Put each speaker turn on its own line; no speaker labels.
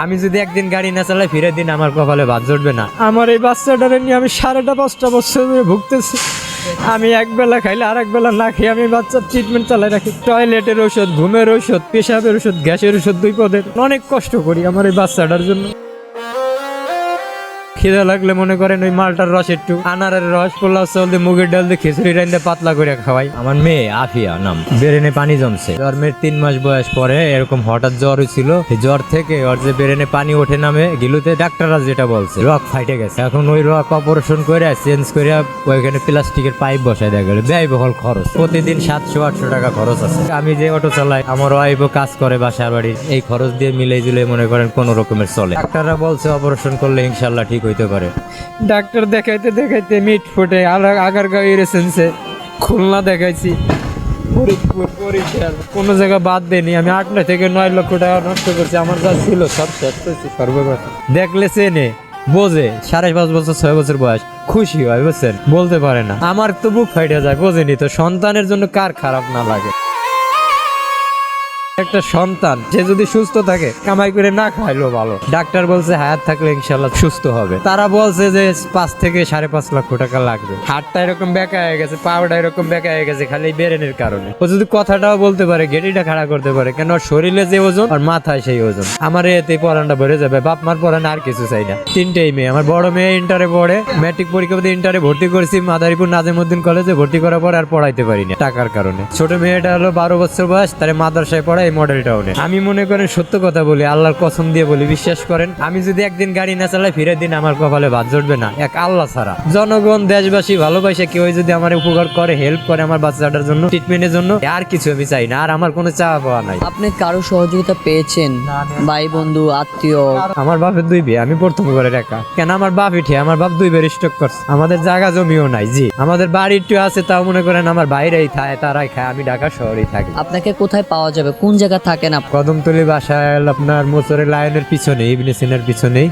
আমি যদি একদিন গাড়ি না চালাই, ফিরে দিন, আমার কপালে ভাত জড়বে না। আমার এই বাচ্চাটারে নিয়ে আমি সাড়েটা পাঁচটা বছর ধরে ভুগতেছি। আমি এক বেলা খাইলে আর এক বেলা না খেয়ে আমি বাচ্চার ট্রিটমেন্ট চালাই রাখি। টয়লেটের ওষুধ ঘুমের ওষুধ পেশাবের ওষুধ গ্যাসের ওষুধ দুই পদের। অনেক কষ্ট করি আমার এই বাচ্চাটার জন্য। খিদে লাগলে মনে করেন ওই মালটার রস একটু আনারের রস পোলাও চাল দিয়ে মুগের ডাল দিয়ে খিচুড়ি রাইন্দে পাতলা করে খাওয়াই। আমার মেয়ে আফিয়া নাম। বেরেনে পানি জমছে। জন্মের তিন মাস বয়স পরে এরকম হঠাৎ জ্বর হয়েছিল জ্বর থেকে ওর যে বেরেনে পানি ওঠে নামে গিলুতে ডাক্তাররা যেটা বলছে রক ফাইটে গেছে। এখন ওই রক অপারেশন করে চেঞ্জ করে ওইখানে প্লাস্টিকের পাইপ বসাই দেওয়া গেল ব্যয়বহুল খরচ। প্রতিদিন সাতশো আটশো টাকা খরচ আছে। আমি যে অটো চালাই আমার ওয়াইফও কাজ করে বাসার বাড়ির এই খরচ দিয়ে মিলে জুলে মনে করেন কোন রকমের চলে। ডাক্তাররা বলছে অপারেশন করলে ইনশাল্লাহ ঠিক হইতে পারে। ডাক্তার দেখাইতে দেখাইতে মিট ফুটে আগার গাঁয়ে রেসেন্সে খুলনা দেখাইছি। কোনো জায়গা বাদ দেয়নি। আমি আট নয় থেকে নয় লক্ষ টাকা নষ্ট করছি। আমার যা ছিল সব শেষ করছি, সর্বপ্রথম। দেখলে চেনে, বোঝে, সাড়ে পাঁচ বছর, ছয় বছর বয়স। খুশি হয়, বুঝছেন? বলতে পারে না। আমার তো বুক ফাইটে যায়, বোঝেনি তো। সন্তানের জন্য কার খারাপ না লাগে? একটা সন্তান, সে যদি সুস্থ থাকে, কামাই করে না খাইলো ভালো। ডাক্তার বলছে, হায়াত থাকলে ইনশাল্লাহ সুস্থ হবে। তারা বলছে যে, পাঁচ থেকে সাড়ে পাঁচ লক্ষ টাকা লাগবে। হাতটা এরকম বেঁকা হয়ে গেছে পাউডা এরকম বেঁকা হয়ে গেছে, খালি বেরেনের কারণে। ও যদি কথাটাও বলতে পারে, গেটিটা খাড়া করতে পারে, কেন শরীরে যে ওজন আর মাথায় সেই ওজন। আমার এতে পড়ানটা ভরে যাবে, বাপ মার পড়ান আর কিছু চাই না। তিনটেই মেয়ে, আমার বড় মেয়ে ইন্টারে পড়ে ম্যাট্রিক পরীক্ষা ইন্টারে ভর্তি করেছি, মাদারীপুর নাজিমুদ্দিন কলেজে ভর্তি করার পর আর পড়াইতে পারি না, টাকার কারণে। ছোট মেয়েটা হলো বারো বছর বয়স, তারে মাদ্রাসায় পড়ে এই মডেল টাউনে আমি মনে করেন সত্য কথা বলি আল্লাহর কসম দিয়ে বলি বিশ্বাস করেন আমি যদি একদিন গাড়ি না চালাই ফিরে দিন আমার কপালে ভাত জুটবে না এক আল্লাহ ছাড়া। জনগণ দেশবাসী ভালোবাসে কেউ যদি আমার উপকার করে হেল্প করে আমার বাচ্চাটার জন্য ট্রিটমেন্টের জন্য আর কিছু আমি চাই না আর আমার কোনো চাওয়া পাওয়া নাই।
আপনি কারও সহযোগিতা পেয়েছেন? ভাই বন্ধু আত্মীয়?
আমার বাপের দুই বিয়ে আমি প্রথম করে একা। কেন? আমার বাপ ইঠে আমার বাপ দুই বের স্টক করছে। আমাদের জায়গা জমিও নাই জি। আমাদের বাড়ি একটু আছে তাও মনে করেন আমার বাইরেই খায় তারাই খায় আমি ঢাকা শহরেই থাকি।
আপনাকে কোথায় পাওয়া যাবে? কোন জায়গা থাকে না।
কদমতলি বাসায় আপনার মোচরের লাইনের পিছনে ইবনে সিনার পিছনেই।